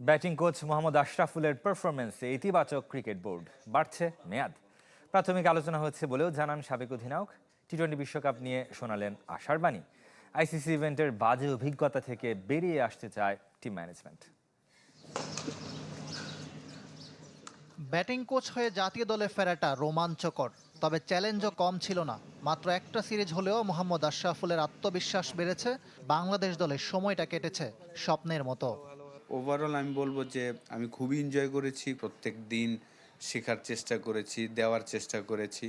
Batting coach Mohammad আশরাফুলের পারফরমেন্সে ইতিবাচক ক্রিকেট বোর্ড বাড়ছে মেয়াদ। প্রাথমিক আলোচনা হচ্ছে বলেও জানান সাবেক অধিনায়ক। টি টোয়েন্টি বিশ্বকাপ নিয়ে শোনালেন আশার বাণী। আইসিসি ইভেন্টের বাজে অভিজ্ঞতা থেকে বেরিয়ে আসতে চায় টিম ম্যানেজমেন্ট ব্যাটিং কোচ হয়ে জাতীয় দলে ফেরাটা রোমাঞ্চকর, তবে চ্যালেঞ্জও কম ছিল না। মাত্র একটা সিরিজ হলেও মোহাম্মদ আশরাফুলের আত্মবিশ্বাস বেড়েছে। বাংলাদেশ দলের সময়টা কেটেছে স্বপ্নের মতো। ওভারঅল আমি বলব যে আমি খুবই এনজয় করেছি প্রত্যেক দিন শেখার চেষ্টা করেছি দেওয়ার চেষ্টা করেছি।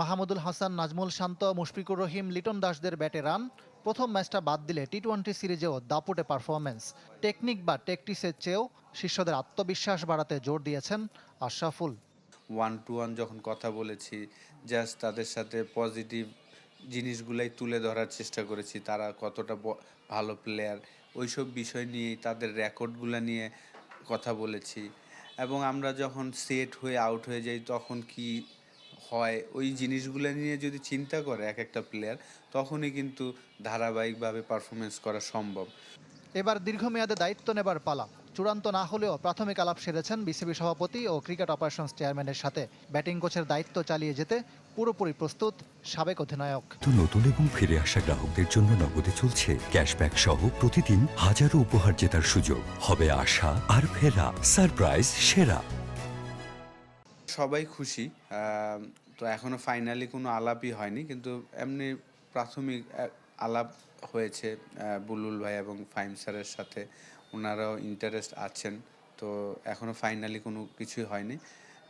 মাহমুদুল হাসান নাজমুল শান্ত মুশফিকুর রহিম লিটন দাসদের ব্যাটে রান। প্রথম ম্যাচটা বাদ দিলে টি টোয়েন্টি সিরিজেও দাপুটে পারফরমেন্স টেকনিক বা টেকটিসের চেয়েও শিষ্যদের আত্মবিশ্বাস বাড়াতে জোর দিয়েছেন আশরাফুল। ওয়ান টু ওয়ান যখন কথা বলেছি জাস্ট তাদের সাথে পজিটিভ জিনিসগুলাই তুলে ধরার চেষ্টা করেছি, তারা কতটা ভালো প্লেয়ার ওইসব বিষয় নিয়ে তাদের রেকর্ডগুলো নিয়ে কথা বলেছি। এবং আমরা যখন সেট হয়ে আউট হয়ে যাই, তখন কি হয়, ওই জিনিসগুলো নিয়ে যদি চিন্তা করে এক একটা প্লেয়ার তখনই কিন্তু ধারাবাহিকভাবে পারফরমেন্স করা সম্ভব। এবার দীর্ঘমেয়াদে দায়িত্ব নেবার পালা। চূড়ান্ত না হলেও প্রাথমিক আলাপ সেরেছেন বিসিবি সভাপতি ও ক্রিকেট অপারেশনস চেয়ারম্যানের সাথে। ব্যাটিং কোচের দায়িত্ব চালিয়ে যেতে পুরোপুরি প্রস্তুত সাবেক অধিনায়ক। নতুন এবং ফিরে আসা গ্রাহকদের জন্য নগদে চলছে ক্যাশব্যাক সহ প্রতিদিন হাজারো উপহার জেতার সুযোগ। হবে আশা আর ফেরা সারপ্রাইজ সেরা। সবাই খুশি তো এখনও ফাইনালি কোনো আলাপই হয়নি কিন্তু এমনি প্রাথমিক আলাপ হয়েছে বুলুল ভাই এবং ফাইম স্যারের সাথে। ওনারাও ইন্টারেস্ট আছেন, তো এখনও ফাইনালি কোনো কিছুই হয়নি।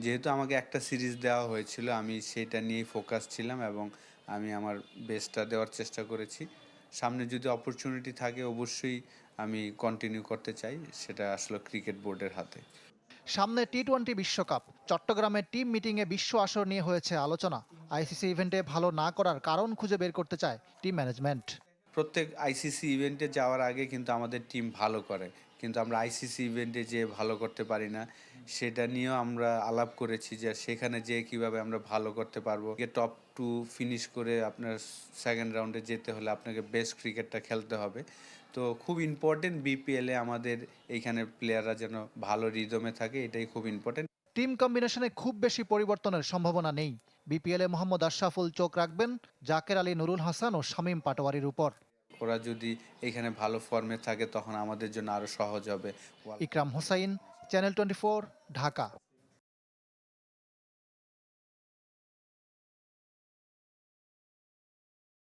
যেহেতু আমাকে একটা সিরিজ দেওয়া হয়েছিল, আমি সেটা নিয়েই ফোকাস ছিলাম এবং আমি আমার বেস্টটা দেওয়ার চেষ্টা করেছি। সামনে যদি অপরচুনিটি থাকে, অবশ্যই আমি কন্টিনিউ করতে চাই, সেটা আসলে ক্রিকেট বোর্ডের হাতে। সামনে টি টোয়েন্টি বিশ্বকাপ। চট্টগ্রামের টিম মিটিংয়ে বিশ্ব আসর নিয়ে হয়েছে আলোচনা। আইসিসি ইভেন্টে ভালো না করার কারণ খুঁজে বের করতে চায় টিম ম্যানেজমেন্ট। প্রত্যেক আইসিসি ইভেন্টে যাওয়ার আগে কিন্তু আমাদের টিম ভালো করে। কিন্তু আমরা আইসিসি ইভেন্টে যে ভালো করতে পারি না, সেটা নিয়েও আমরা আলাপ করেছি যে সেখানে যে কীভাবে আমরা ভালো করতে পারব। টপ টু ফিনিশ করে আপনার সেকেন্ড রাউন্ডে যেতে হলে আপনাকে বেস্ট ক্রিকেটটা খেলতে হবে। তো খুব ইম্পর্টেন্ট বিপিএলে আমাদের এইখানে প্লেয়াররা যেন ভালো রিদমে থাকে এটাই খুব ইম্পর্টেন্ট টিম কম্বিনেশনে খুব বেশি পরিবর্তনের সম্ভাবনা নেই। বিপিএলে মোহাম্মদ আশরাফুল চোখ রাখবেন জাকের আলী নুরুল হাসান ও শামীম পাটোয়ারির উপর। ওরা যদি এখানে ভালো ফর্মে থাকে তখন আমাদের জন্য আরও সহজ হবে। Ikram Hossain channel twenty Dhaka.